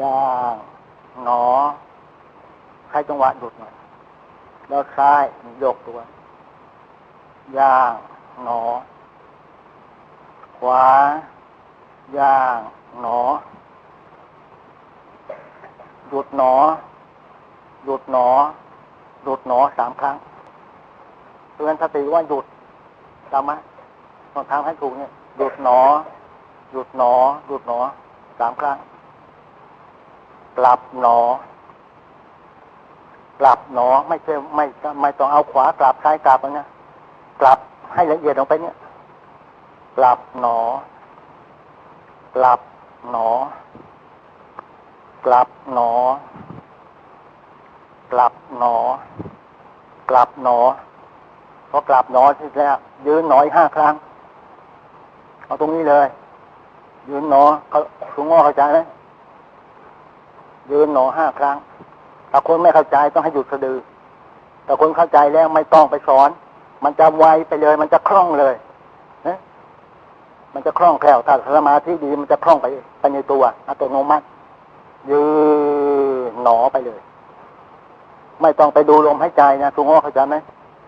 ย่างหนอใช้จังหวะหยุดหน่อยแล้วซ้ายยกตัวย่างหนอ ขวาย่างหนอ หยุดหนอ หยุดหนอ หยุดหนอสามครั้งเตือนสติว่าหยุดจำไหมต้องทำให้ถูกเนี่ยหยุดหนอ หยุดหนอ หยุดหนอสามครั้งกลับหนอกลับหนอ ไม่ใช่ไม่ไม่ต้องเอาขวากลับซ้ายกลับนะกลับให้ละเอียดลงไปเนี่ยกลับหนอกลับหนอกลับหนอกลับหนอกลับหนอพอกลับหนอเสร็จแล้วยืนหนออีกห้าครั้ง เอาตรงนี้เลย ยืนหนอเขาถุณงงอเข้าใจไหมยืนหนอห้าครั้งถ้าคนไม่เข้าใจต้องให้หยุดสะดือแต่คนเข้าใจแล้วไม่ต้องไปสอน มันจะไวไปเลย มันจะคล่องเลยนะมันจะคล่องแคล่วถ้าสมาธิดีมันจะคล่องไปไปในตัวอัตโนมัติ ยืนหนอไปเลย ไม่ต้องไปดูลมหายใจนะถุงงอเข้าใจไหม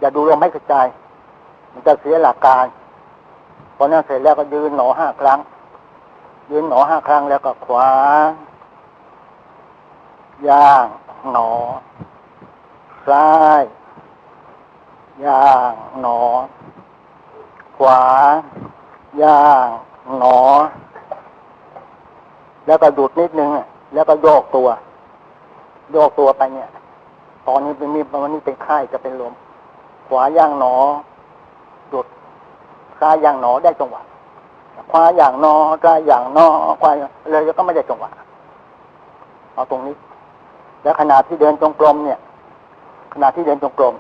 อย่าดูลมให้กระจายมันจะเสียหลักการพอนั้นเสร็จแล้วก็ยืนหนอห้าครั้ง ยืนหนอห้าครั้งแล้วก็ขวา ย่าง หนอ ซ้าย ย่าง หนอ ขวา ย่าง หนอ แล้วก็ดูดนิดนึงแล้วก็โยกตัว โยกตัวไปเนี่ย ตอนนี้เป็นมีวันนี้เป็นไข้จะเป็นลม ขวาย่างหนอ ดุดซ้ายย่างหนอได้จังหวะ ขวาอย่างนอซ้ายย่างนอขวาเลยก็ไม่ได้จังหวะเอาตรงนี้ แล้วขณะที่เดินจงกรมเนี่ย ขณะที่เดินจงกรม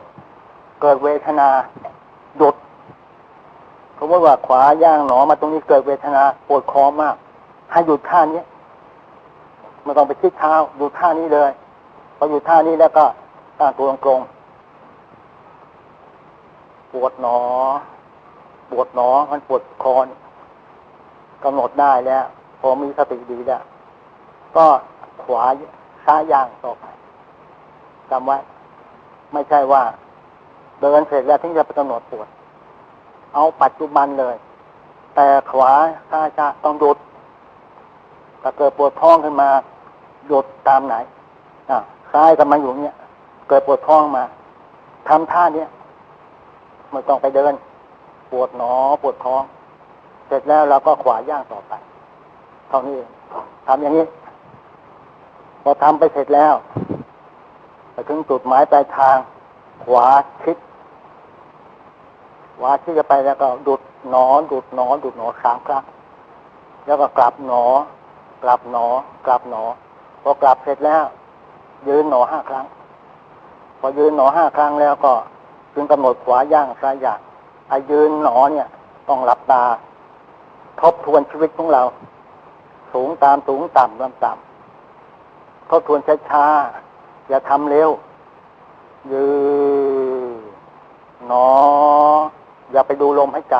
เกิดเวทนาดุดเขาบอกว่าขวาย่างหนอมาตรงนี้เกิดเวทนาปวดคอมาก ให้หยุดท่านี้ไม่ต้องไปคิดเท้าหยุดท่านี้เลยพอหยุดท่านี้แล้วก็ตั้งตัวตรงปวดหนอ ปวดหนอมันปวดคอ กำหนดได้แล้วพอมีสติดีแล้วก็ขวาซ้ายย่างต่อไปจำไว้ ไม่ใช่ว่า เดินเสร็จแล้วถึงจะไปกำหนดปวด เอาปัจจุบันเลย แต่ขวาซ้ายจะต้องหยุดถ้าเกิดปวดท้องขึ้นมาหยุดตามไหนอ่าซ้ายก็มาอยู่เนี้ยเกิดปวดท้องมาทำท่าเนี้ยไม่ต้องไปเดิน ปวดหนอปวดท้อง เสร็จแล้วเราก็ขวาย่างต่อไปเท่านี้ทำอย่างนี้ พอทำไปเสร็จแล้วไปถึงจุดหมายปลายทาง ขวาชิดขวาชิดจะไปแล้วก็ดุดหนอดุดหนอดุดหนอสามครั้งแล้วก็กลับหนอ กลับหนอ กลับหนอ พอกลับเสร็จแล้ว ยืนหนอห้าครั้ง พอยืนหนอห้าครั้งแล้วก็ จึงกำหนดขวาย่างซ้ายย่างไอ้ยืนหนอเนี่ย ต้องหลับตา ทบทวนชีวิตของเรา สูงตามสูงต่ำต่ำต่ำทบทวนช้าๆอย่าทำเร็วยืนหนอ อย่าไปดูลมให้ใจ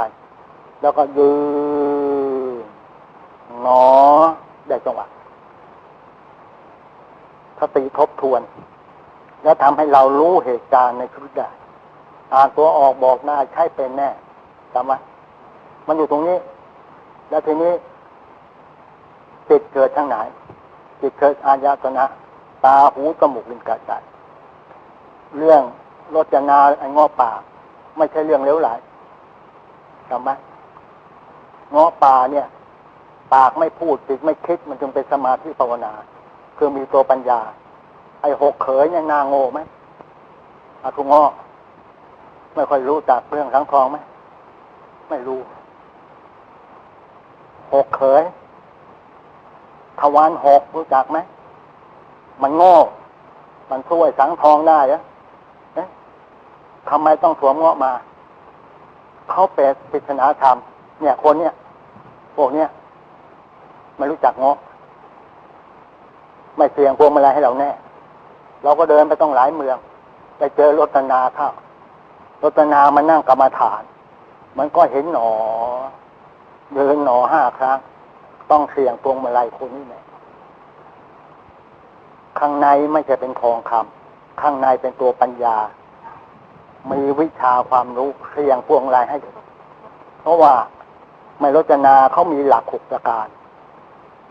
แล้วก็ยืนหนอได้จังหวะสติทบทวน แล้วทำให้เรารู้เหตุการณ์ในชีวิตได้อ่านตัวออกบอกได้ใช่เป็นแน่จำไว้มันอยู่ตรงนี้ แล้วทีนี้จิตเกิดทางไหนจิตเกิดอายตนะ ตาหูจมูกลิ้นกายใจเรื่องรจนาไอ้งอป่า ไม่ใช่เรื่องเลี้ยวไหลจำไหมงอป่าเนี่ย ปากไม่พูดจิตไม่คิดมันจึงเป็นสมาธิภาวนา คือมีตัวปัญญา ไอ้หกเขยยังนาโง่ไหมอาทุงอไม่ค่อยรู้จักเรื่องสังทองไหม ไม่รู้ หกเขยทวารหกรู้จักไหมมันโง่ มันช่วยสังทองได้เหรอเอ๊ะทำไมต้องสวมเงาะมา เขาเป็นปริศนาธรรม เนี่ย คนเนี่ยพวกเนี้ยไม่รู้จักเงาะไม่เสี่ยงพวงมาลัยให้เราแน่ เราก็เดินไปต้องหลายเมือง ไปเจอรถนาเข้ารถนามานั่งกรรมาฐาน มันก็เห็นหนอ เดินหนอห้าครั้ง ต้องเสี่ยงพวงมาลัยคนนี้แหละข้างในไม่ใช่เป็นทองคำข้างในเป็นตัวปัญญา มีวิชาความรู้เสี่ยงพวงมาลัยให้ เพราะว่าไม่รจนาเขามีหลักหกประการ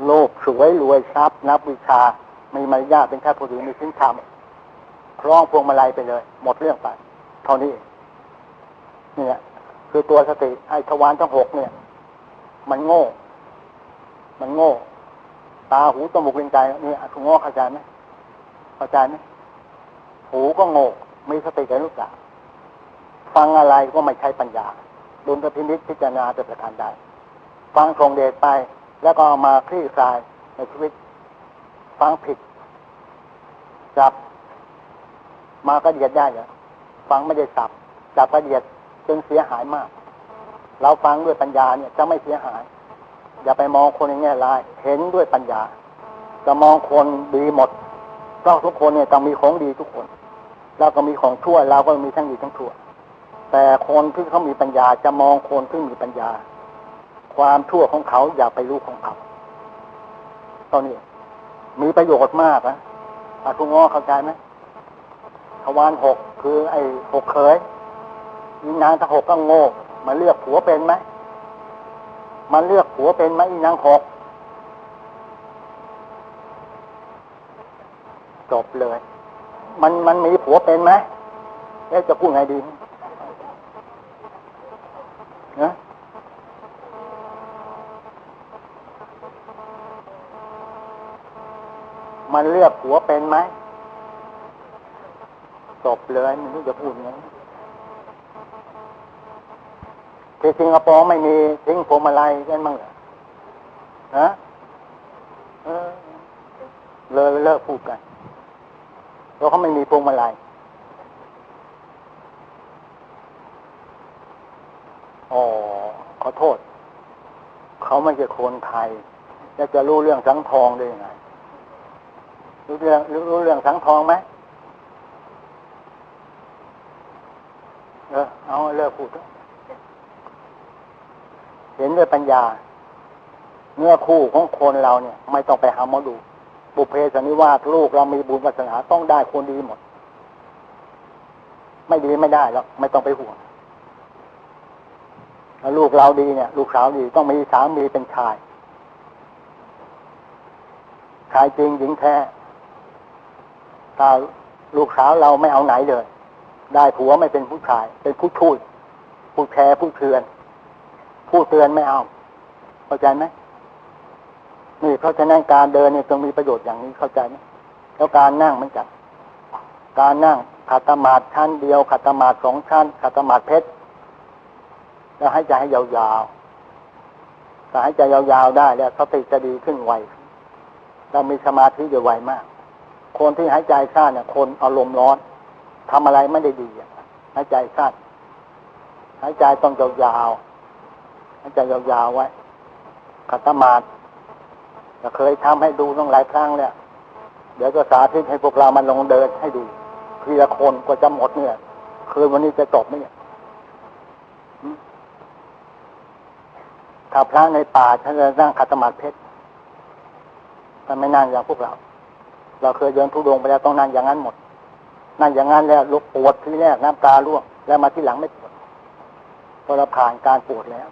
โลภสวยรวยทรัพย์นับวิชา มีมารยาเป็นข้าผู้ดีมีสิ้นธรรมคล้องพวงมาลัยไปเลย หมดเรื่องไปเท่านี้เนี่ย คือตัวสติไอ้ทวารทั้งหกเนี่ย มันโง่ มันโง่ ตาหูจมูกลิ้นใจนี่คุณโง่เข้าใจไหมเข้าใจไหมหูก็โง่มีสติกับลูกหลานฟังอะไรก็ไม่ใช่ปัญญาดุลพินิจพิจารณาจะประการใดฟังทรงเดชไป แล้วก็มาคลี่คลายในชีวิต ฟังผิดจับ มากระเดียดได้เหรอฟังไม่ได้สับจับกระเดียดจนเสียหายมาก เราฟังด้วยปัญญาเนี่ยจะไม่เสียหาย อย่าไปมองคนในแง่ร้าย เห็นด้วยปัญญา จะมองคนดีหมดเพราะทุกคนเนี่ยต้องมีของดีทุกคน แล้วก็มีของชั่วเราก็มีทั้งดีทั้งชั่ว แต่คนที่เขามีปัญญาจะมองคนที่มีปัญญา ความชั่วของเขาอย่าไปรู้ของเขาตอนนี้มีประโยชน์มากนะอาทุงอ้อเข้าใจไหมทวารหกคือไอ้หกเคยยิงนางทั้งหกก็โง่ มาเลือกผัวเป็นไหมมันเลือกผัวเป็นไหมอีนางหกจบเลย มันมันมีผัวเป็นไหมแล้วจะพูดไงดีนะมันเลือกผัวเป็นไหมจบเลยไม่รู้จะพูดไง ที่สิงคโปร์ไม่มีทิ้งพวงมาลัยกันบ้างเหรอฮะเลยเลิกพูดกันเพราะเขาไม่มีพวงมาลัยอ๋อขอโทษ เขาไม่ใช่คนไทยแล้วจะรู้เรื่องสังทองได้ยังไงรู้เรื่องรู้เรื่องสังทองไหมเออเอาเลิกพูด นด้วยปัญญา เนื้อคู่ของคนเราเนี่ย ไม่ต้องไปหาหมอดู บุพเพสนิวาสลูกเรามีบุญวาสนาต้องได้คนดีหมด ไม่ดีไม่ได้หรอกไม่ต้องไปห่วงล้วลูกเราดีเนี่ย ลูกสาวดีต้องมีสามีเป็นชายชายจริงหญิงแท้ถ้าลูกสาวเราไม่เอาไหนเลย ได้ผัวไม่เป็นผู้ชาย เป็นผู้ช่วยผู้แทผู้เทือน ผู้เตือนไม่เอา เข้าใจไหมนี่เพราะฉะนั้นการเดินเนี่ยต้องมีประโยชน์อย่างนี้เข้าใจไหมแล้วการนั่งเหมือนกันการนั่งขัดตมาดชั้นเดียวขัดตมาดสองชั้นขัดตมาดเพชรแล้วให้ใจให้ยาวๆถ้าให้ใจยาวๆได้แล้วสติจะดีขึ้นไวเรามีสมาธิจะไวมาก คนที่หายใจสั้นเนี่ย คนอารมณ์ร้อนทำอะไรไม่ได้ดีหายใจสั้นหายใจต้องยาวๆ ให้ใจยาวๆไว้ขัตมาดจะเคยทำให้ดูต้องหลายครั้งแล้วเดี๋ยวจะสาธิตให้พวกเรามันลงเดินให้ดูทีละคนกว่าจะหมดเนี่ย คืนวันนี้จะจบไหมเนี่ยถ้าพระในป่าท่านจะนั่งขัตมาดเพชรแต่ไม่นั่งอย่างพวกเรา เราเคยเดินทุดงไปแล้วต้องนั่งอย่างนั้นหมด นั่งอย่างนั้นแล้วลุกปวดทีแรกน้ำตาร่วงแล้วมาที่หลังไม่ปวดพอเราผ่านการปวดแล้ว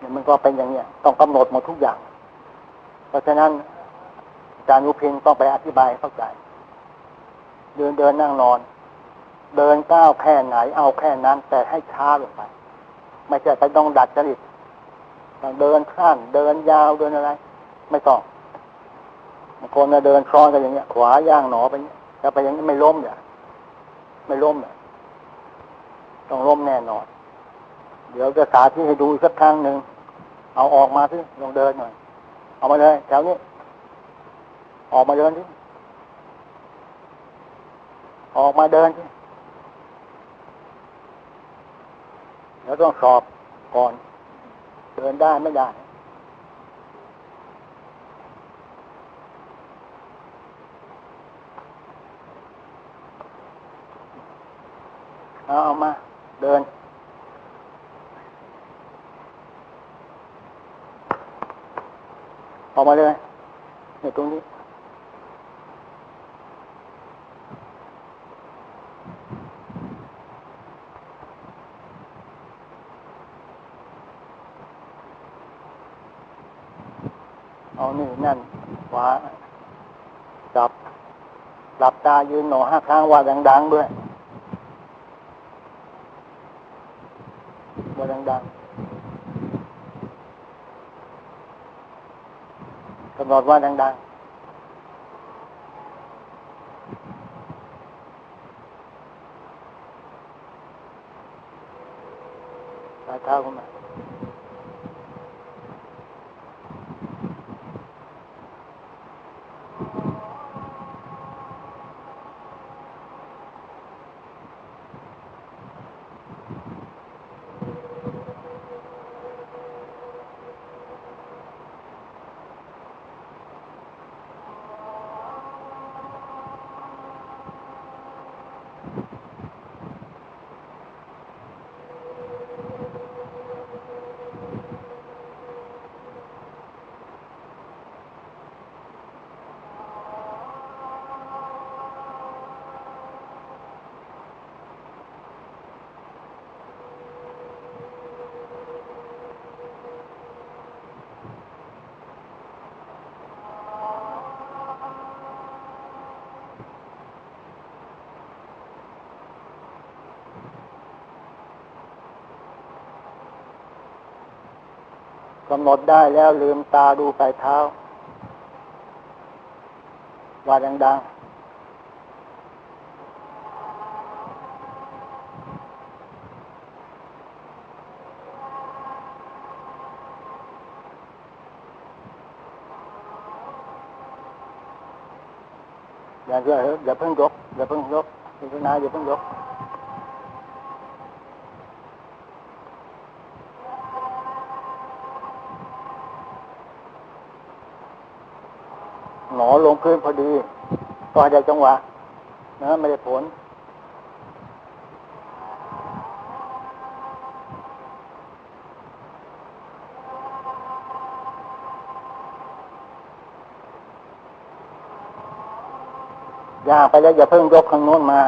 เนี่ยมันก็เป็นอย่างเนี้ยต้องกำหนดหมดทุกอย่าง เพราะฉะนั้นอาจารย์ยุพินต้องไปอธิบายเข้าใจ เดินเดินนั่งนอน เดินก้าวแค่ไหน เอาแค่นั้น แต่ให้ช้าลงไป ไม่ใช่ไปต้องดัดจริตเดินขั้นเดินยาวเดินอะไร ไม่ต้องบางคนเดินคลอนกันอย่างเงี้ย ขวาย่างหนอไปเนี้วไปอย่างนี้ไม่ล้มเนี่ยไม่ล้มเนี่ยต้องล้มแน่นอน เดี๋ยวจะสาธิตให้ดูสักครั้งหนึ่ง เอาออกมาสิลองเดินหน่อย เอามาเลยแถวนี้ ออกมาเดินสิออกมาเดินสิเดี๋ยวต้องสอบก่อน เดินได้ไม่ได้เอาเอามา เดิน อก มาเลยเนี่ยตรงนี้เอาหนี่นั่นขวาจับหลับตายืนหนอห้าครั้งว่าดัง ๆ ด้วยว่าดัง ๆ กำหนดว่าดัง กำหนดได้แล้วลืมตาดูปลายเท้า ว่าดังๆอย่าอย่าอย่าเพิ่งยกอย่าเพิ่งยกพิจารณาอย่าเพิ่งยก พื้นพอดีก็ได้จังหวะนะไม่ได้ผลย่างไปแล้วอย่าเพิ่งยกข้างโน้นมา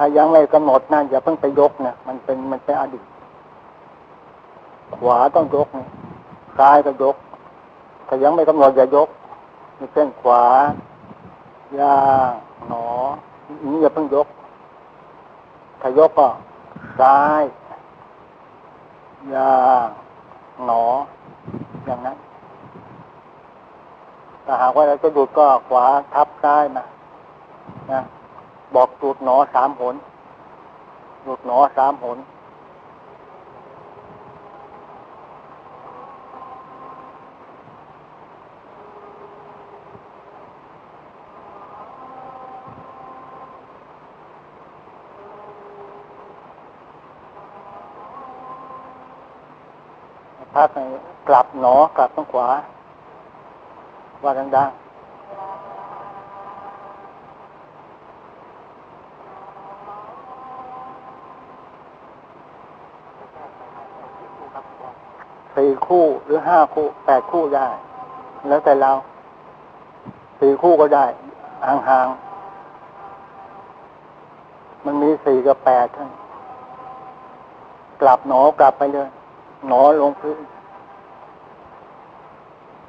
ถ้ายังไม่กำหนดนั่นอย่าเพิ่งไปยกนะมันเป็นมันเป็นอดีต ขวาต้องยกนะซ้ายก็ยก ถ้ายังไม่กำหนดอย่ายกนี่เส้นขวาย่างหนอนี่อย่าเพิ่งยก ถ้ายกก็ซ้ายย่างหนอ อย่างนั้นถ้าหากว่าเราจะหยุดก็ขวาทับซ้ายมานะ บอกหยุดหนอสามหนหยุดหนอสามหนพักให้กลับหนอกลับทางขวา ว่าดังๆสี่ คู่หรือห้าคู่แปดคู่ได้ แล้วแต่เราสี่คู่ก็ได้ห่างๆมันมีสี่กับแปดท่านกลับหนอกลับไปเลยหนอลงพื้น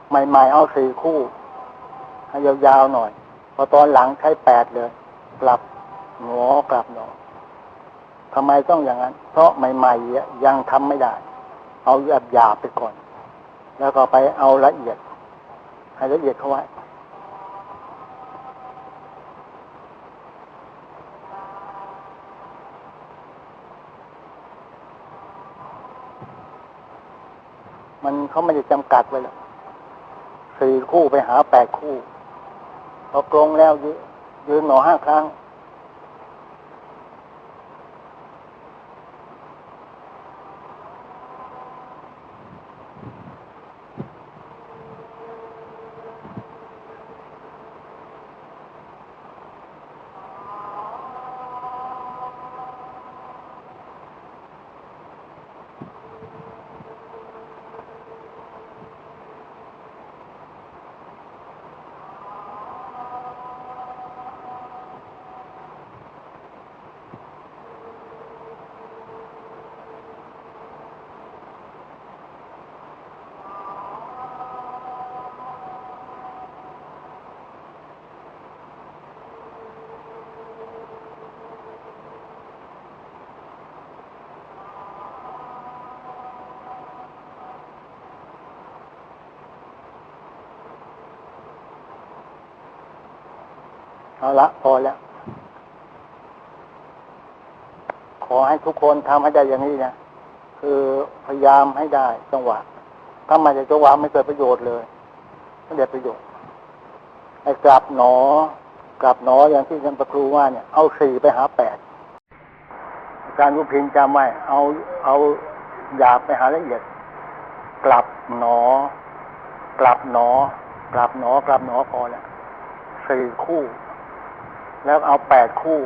ใหม่ๆเอาสี่คู่ให้ยาวๆหน่อย พอตอนหลังใช้แปดเลย กลับหนอกลับหนอทำไมต้องอย่างนั้น เพราะใหม่ๆยังทำไม่ได้ เอาหยาบหยาบไปก่อน แล้วก็ไปเอาละเอียด ให้ละเอียดเข้าไว้มันเขาไม่ได้จำกัดไว้แล้วสี่คู่ไปหาแปดคู่พอกลงแล้วยืยืนหนอห้าครั้ง เอาละพอแล้ว ขอให้ทุกคนทำให้ได้อย่างนี้นะคือพยายามให้ได้จังหวะ ถ้าไมันจะจังหวะไม่เกิดประโยชน์เลยไม่ได้ประโยชน์ไอ้กลับหนอกลับหนออย่างที่ท่านประครูว่าเนี่ย เอาสี่ไปหาแปดอารย์รุพินจำไว้เอาเอาหยาบไปหาละเอียด กลับหนอ กลับหนอ กลับหนอกลับหนอพอแล้วสี่คู่ แล้วเอาแปดคู่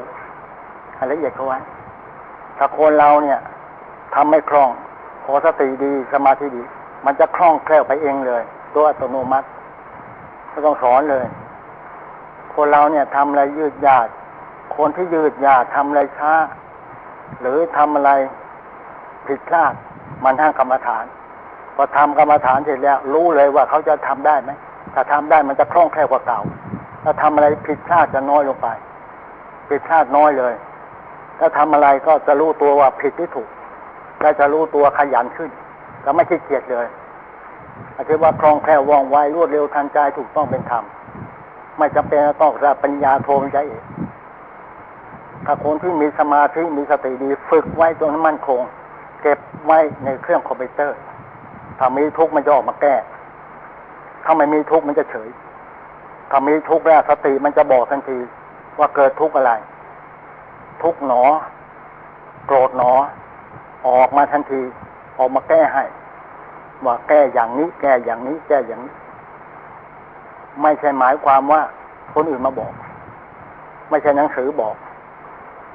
ให้ละเอียดเข้าไว้ถ้าคนเราเนี่ยทำไม่คล่องพอสติดีสมาธิดี มันจะคล่องแคล่วไปเองเลยตัวอัตโนมัติไม่ต้องสอนเลย คนเราเนี่ยทำอะไรยืดยาดคนที่ยืดยาดทำอะไรช้า หรือทำอะไรผิดพลาดมันห้างกรรมฐานพอทำกรรมฐานเสร็จแล้ว รู้เลยว่าเขาจะทำได้ไหมถ้าทำได้มันจะคล่องแคล่วกว่าเก่า ถ้าทำอะไรผิดพลาดจะน้อยลงไป ผิดพลาดน้อยเลย ถ้าทำอะไรก็จะรู้ตัวว่าผิดที่ถูกและจะรู้ตัวขยันขึ้นก็ไม่ขี้เกียจเลยอาจจะว่าคล่องแคล่วว่องไวรวดเร็วทันใจถูกต้องเป็นธรรมไม่จำเป็นต้องรับปัญญาโทมใจเองถ้าคนที่มีสมาธิมีสติดีฝึกไว้จนมั่นคง เก็บไว้ในเครื่องคอมพิวเตอร์ ถ้ามีทุกข์มันจะออกมาแก้ ถ้าไม่มีทุกข์มันจะเฉย ถ้ามีทุกข์แล้วสติมันจะบอกทันที ว่าเกิดทุกข์อะไร ทุกข์หนอ โกรธหนอ ออกมาทันที ออกมาแก้ให้ ว่าแก้อย่างนี้ แก้อย่างนี้ แก้อย่างนี้ ไม่ใช่หมายความว่าคนอื่นมาบอก ไม่ใช่หนังสือบอก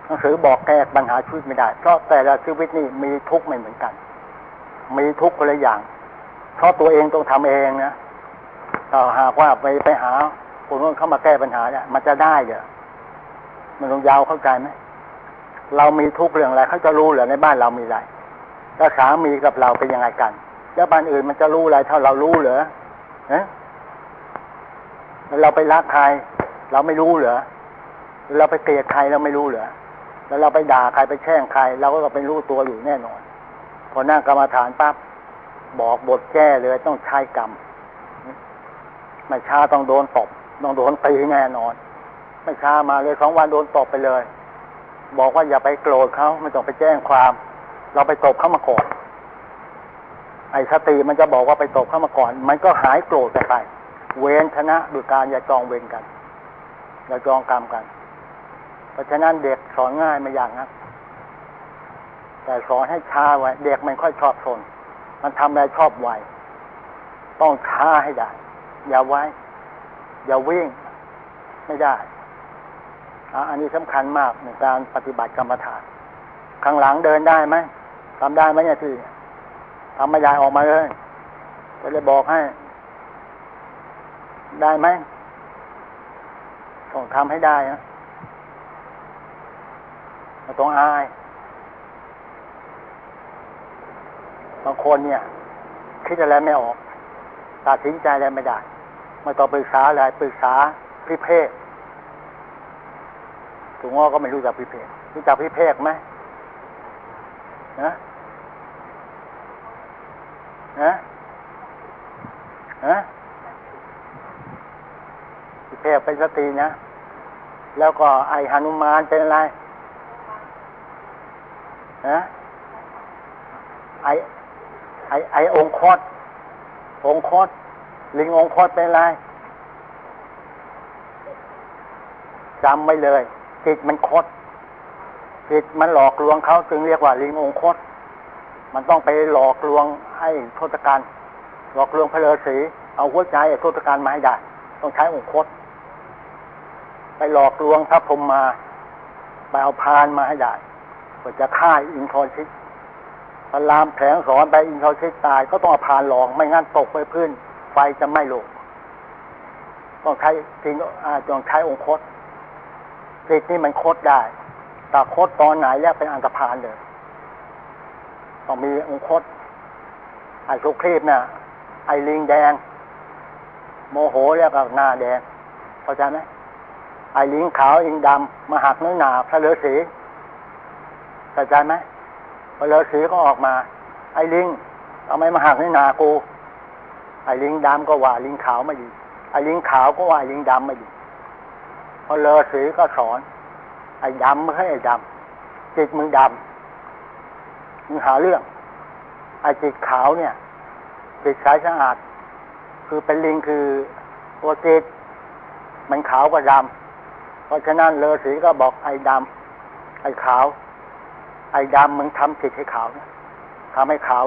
หนังสือบอกแก้ปัญหาชีวิตไม่ได้ เพราะแต่ละชีวิตนี่มีทุกข์ไม่เหมือนกัน มีทุกข์คนละอย่าง เพราะตัวเองต้องทำเองนะถ้าหากว่าไปไปหา คนนู้นเข้ามาแก้ปัญหาเนี่ยมันจะได้เหรอมันลงยาวเข้าใจไหมเรามีทุกเรื่องอะไรเขาจะรู้เหรอในบ้านเรามีอะไรแล้วสามีกับเราเป็นยังไงกัน แล้วบ้านอื่นมันจะรู้อะไรเท่าเรารู้เหรอเอ๊ะเราไปรักใคร เราไม่รู้เหรอเราไปเกลียดใครเราไม่รู้เหรอแล้วเราไปด่าใครไปแช่งใคร เราก็เป็นรู้ตัวอยู่แน่นอน พอนั่งกรรมาฐานปั๊บบอกบทแก้เลยต้องใช้กรรม ไม่ช้าต้องโดนตบ ต้องโดนตีแน่นอน ไม่ช้ามาเลยสองวันโดนตบไปเลย บอกว่าอย่าไปโกรธเขาไม่ต้องไปแจ้งความ เราไปตบเขามาก่อนไอ้สติมันจะบอกว่าไปตบเขามาก่อน มันก็หายโกรธไปไป เวรชนะด้วยการอย่าจองเวรกัน อย่าจองกรรมกัน เพราะฉะนั้นเด็กสอนง่ายไม่ยากนะแต่สอนให้ช้าไว้ เด็กมันค่อยชอบทนมันทำอะไรชอบไวต้องช้าให้ได้ อย่าไว้ อย่าวิ่งไม่ได้ อันนี้สำคัญมากในการปฏิบัติกรรมฐาน ข้างหลังเดินได้ไหมทำได้ไหมเนี่ยที่ทำไม่ได้ออกมาเลยจะเลยบอกให้ ได้ไหมต้องทำให้ได้นะไม่ต้องอายบางคนเนี่ย คิดอะไรไม่ออก ตัดสินใจอะไรไม่ได้ ไม่ต้องปรึกษาอะไรปรึกษาพิเภกถุงงอก็ไม่รู้จักพิเภกรู้จักพิเภกไหมนะนะนะพิเภกเป็นสตรีนะ แล้วก็ไอหนุมานเป็นอะไรนะไอไอไอองคตองคต ลิงองคตเป็นอะไรจำไม่เลยจิตมันคดจิตมันหลอกลวงเขาจึงเรียกว่าลิงองคต มันต้องไปหลอกลวงไอ้โทษการหลอกลวงพระฤาษีเอาหัวใจไอ้โทษการมาให้ได้ ต้องใช้องคต ไปหลอกลวงพระพรหมมา ไปเอาพานมาให้ได้เพื่อจะฆ่าอินทรชิตพระรามแผลงสอนไปอินทรชิตตายก็ต้องเอาพานหลอกไม่งั้นตกไปพื้น ไฟจะไม่ลงต้องใช้จริงต้องใช้องคตจิตนี่มันคดได้ แต่คดตอนไหนแล้วเป็นอันตรพานเลยต้องมีองคตไอ้สุครีบเนี่ยไอ้ลิงแดง โมโหแล้วก็หน้าแดงเข้าใจไหมไอ้ลิงขาวลิงดำมาหักน้อหนาพระฤาษีเข้าใจไหมพระฤาษีก็ออกมา ไอ้ลิงทำไมมาหักน้อหนากู ไอ้ลิงดำก็ว่าลิงขาวไม่ดีไอ้ลิงขาวก็ว่าลิงดำไม่ดีพอฤาษีก็สอน ไอ้ดำไม่ใช่ไอ้ดำจิตมึงดำมึงหาเรื่อง ไอ้จิตขาวเนี่ยจิตใสสะอาด คือเป็นลิงคือตัวจิตมันขาวกว่าดำเพราะฉะนั้นเลอสีก็บอกไอ้ดำไอ้ขาว ไอ้ดำมึงทำจิตให้ขาวนะทำให้ขาว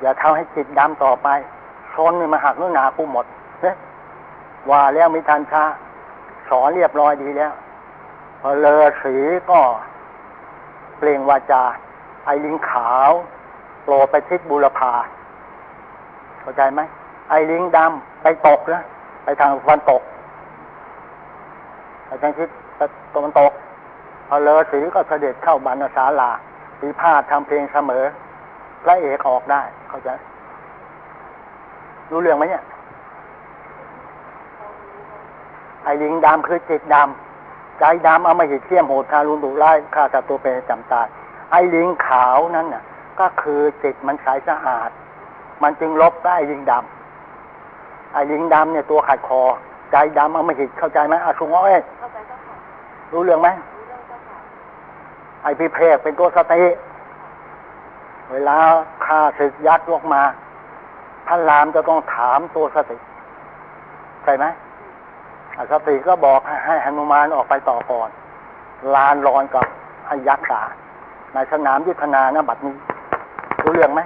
อย่าทำให้จิตดำต่อไป ชนนี่มาหักเนื้อหนากูหมดเฮ้ว่าแล้วไม่ทันช้าสอนเรียบร้อยดีแล้วพอเลอสีก็เปล่งวาจา ไอลิงขาวโปรไปทิศบุรพาเข้าใจไหมไอลิงดำไปตกนะไปทางวันตกไปทางทิศตะวันตกพอเลอสีก็เสด็จเข้าบรรณศาลาปีพาดทำเพลงเสมอพระเอกออกได้ เข้าใจ รู้เรื่องไหมเนี่ยไอ้ลิงดำคือจิตดำใจดำเอามาหิดเทียมโหดทารุณดุร้ายฆ่าสัตว์ตัวเป็นจำตายไอ้ลิงขาวนั้นน่ะ ก็คือจิตมันใสสะอาด มันจึงลบได้ไอ้ลิงดำไอ้ลิงดำเนี่ยตัวขัดคอ ใจดำเอามาหิดเข้าใจไหมอาชุงอ้อยเข้าใจเจ้าค่ะรู้เรื่องไหมรู้เรื่องเจ้าค่ะไอ้พี่เพกเป็นตัวสติเวลาข้าศึกยัดลงมา พระรามจะต้องถามตัวสติใช่ไหมอะสติก็บอกให้หนุมานออกไปต่อก่อน ลานรอนกับไอ้ยักษ์สาในสนามยุทธนานะบัดนี้ รู้เรื่องไหม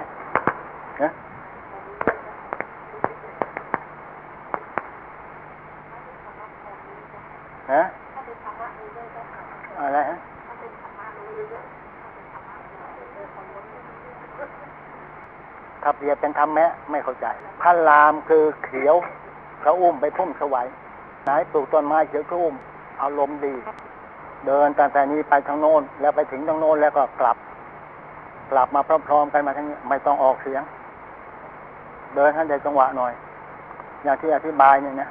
ฮะถ้าเป็นธรรมะรู้เรื่องเจ้าค่ะอะไรฮะ ถ้าเปรียบเป็นธรรมะไม่เข้าใจพระรามคือเขียวพระอุ้มไปพุ่มสวัยไหนปลูกต้นไม้เขียวก็อุ้มอารมณ์ดี เดินตั้งแต่นี้ไปทางโน้นแล้วไปถึงทางโน้นแล้วก็กลับ กลับมาพร้อมๆกันมาทั้งนี้ไม่ต้องออกเสียง เดินให้ได้จังหวะหน่อย อย่างที่อธิบายเนี่ยนะ